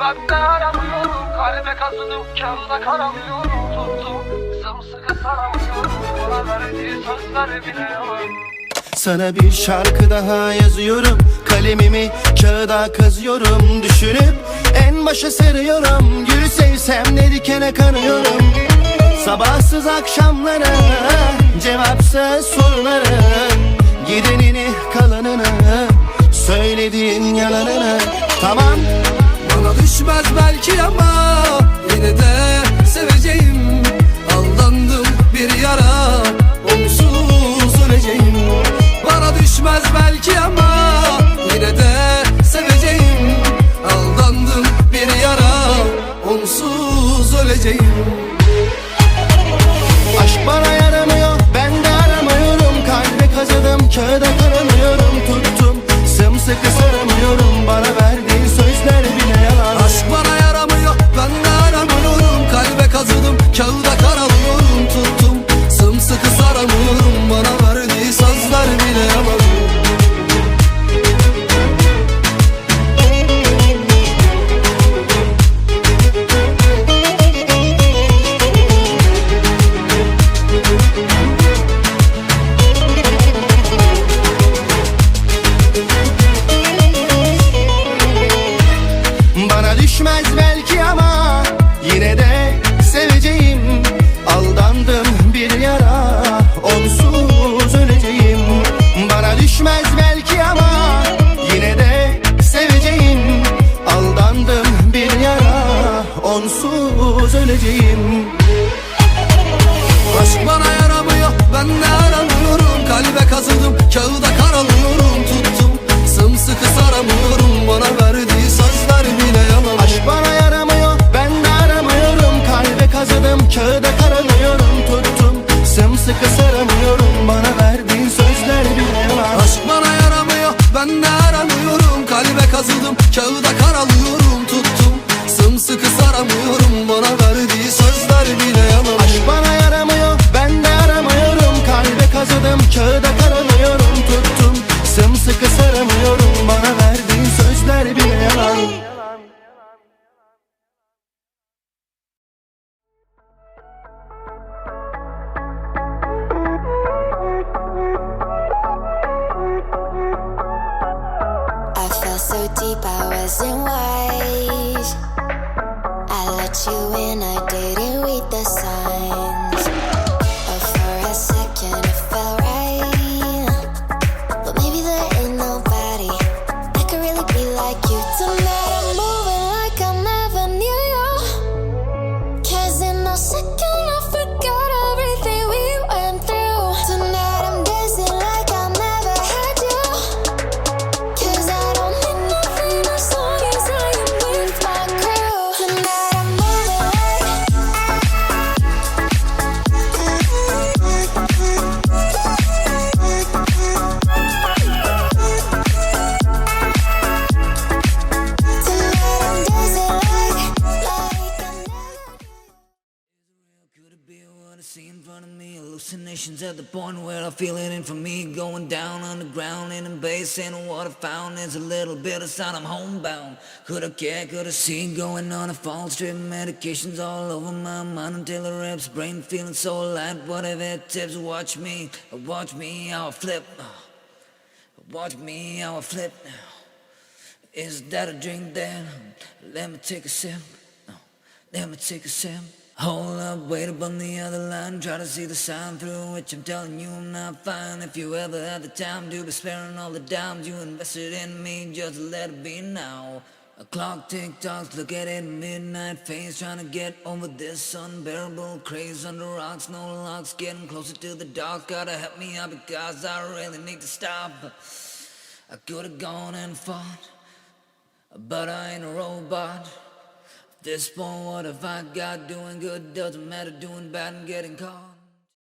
Ben de aramıyorum Kalbe kazınıp kağıda karamıyorum Tuttum sımsıkı saramıyorum Bana verdiği sözler bile yalan Sana bir şarkı daha yazıyorum Kalemimi kağıda kazıyorum. Düşünüp en başa sarıyorum Gülü sevsem ne dikene kanıyorum. Sabahsız akşamlara Cevapsız soruların Gidenini kalanını Söylediğin yalanını. Tamam Düşmez belki ama Yine de seveceğim. Aldandım bir yara Onsuz öleceğim. Bana düşmez belki ama Yine de seveceğim. Aldandım bir yara Onsuz öleceğim. Aşk bana yaramıyor ben de aramıyorum. Kalbe kazıdım kağıda karamıyorum sımsıkı saramıyorum Bana verdiğin sözler bile yalan so deep I wasn't wise. Of me? Hallucinations at the point where I feel it in for me. Going down underground in a basin. And what I found is a little bit of sign I'm homebound. Could I care? Could I see? Going on a false trip. Medications all over my mind until it rips. Brain feeling so light. Whatever it tips. Watch me. Watch me how I flip. Watch me how I flip now. Is that a drink then? Let me take a sip. Let me take a sip. Hold up, wait up on the other line. Try to see the sign through which I'm telling you I'm not fine. If you ever had the time to be sparing all the dimes you invested in me, just let it be now. A clock tick tocks, look at it, midnight face, trying to get over this unbearable craze under rocks, no locks, getting closer to the dark. Gotta help me out because I really need to stop. I could have gone and fought, but I ain't a robot. This point, what have I got? Doing good doesn't matter, doing bad and getting caught.